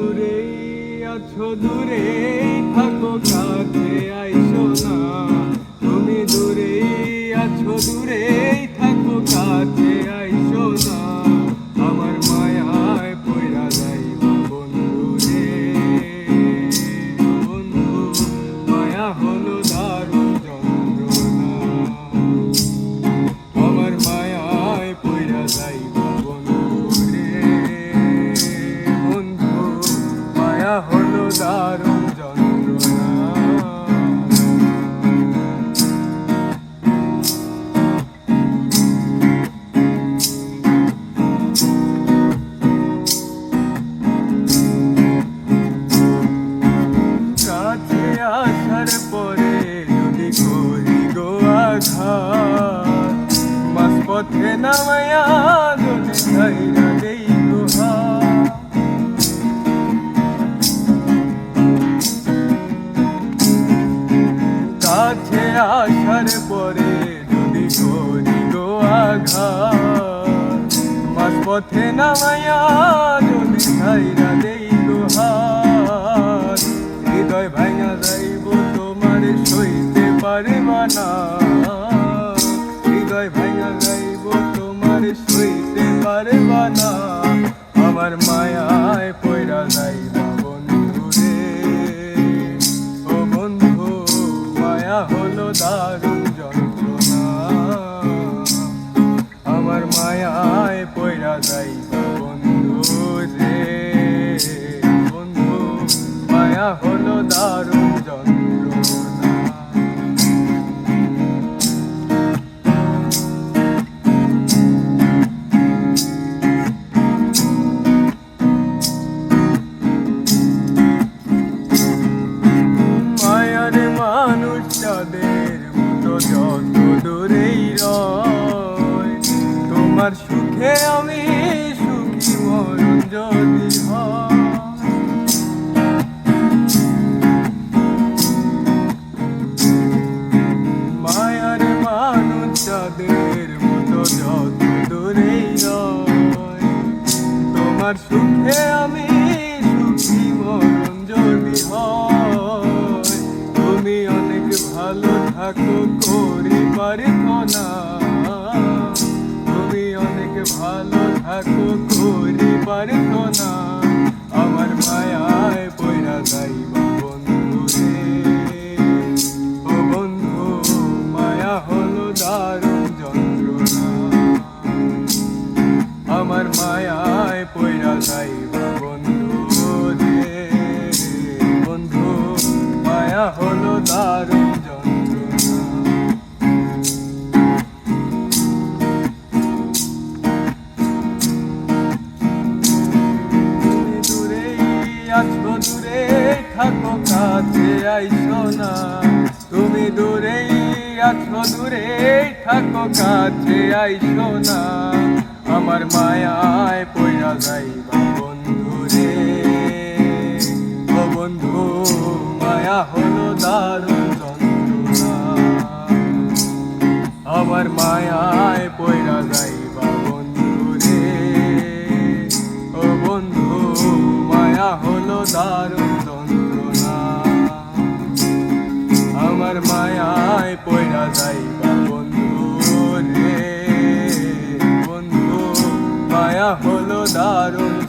দূরেই আছো দূরেই থাকো কাছে আইসো না। তুমি দূরেই আছো দূরেই পথে নামায়া যদি ছাইরা দেই গুহা কাছে আসার পরে যদি করি গো আঘাত মাস পথে নামায়া যদি ছাইরা দেই গুহাত হৃদয় ভাঙা যাইব তোমার সইতে পারবা না হৃদয় ভাঙা যাইব সইতে পারবা না আমার মায়ায় পয়রা যাইবা বন্ধু রে। ও বন্ধু, মায়া হলো দারুণ যন্ত্রণা। আমার মায়ায় পয়রা যাইবা বন্ধু রে। বন্ধু, মায়া হলো দারুণ যন্ত্রণা। তোমার সুখে আমি সুখী মরণ যদি মায়ার মানুষ তাদের মতো যত দূরেই তোমার সুখে আমি সুখী মরণ যদি তুমি অনেক ভালো থাকো, করি পারব না। ভালো থাকো করি পারব না। আমার মায়ায় পয়রা বন্ধু রে ও বন্ধু, মায়া হলো দারুণ যন্ত্রণা। আমার মায়ায় পয়রা যাইবা বন্ধু রে বন্ধু, মায়া হলো দারুণ কাছে আইসো না। তুমি দূরেই আছো দূরে থাকো, কাছে আইসো না। আমার মায়ায় পয়রা যাইবা বন্ধু রে। বন্ধু, মায়া হলো দারুণ যন্ত্রণা। আমার মায়ায় পয়রা যাইবা বন্ধু রে। ও বন্ধু, মায়া হলো দারুণ মায়ায় পয়রা যাইবা বন্ধু রে বন্ধু মায়া হলো দারুণ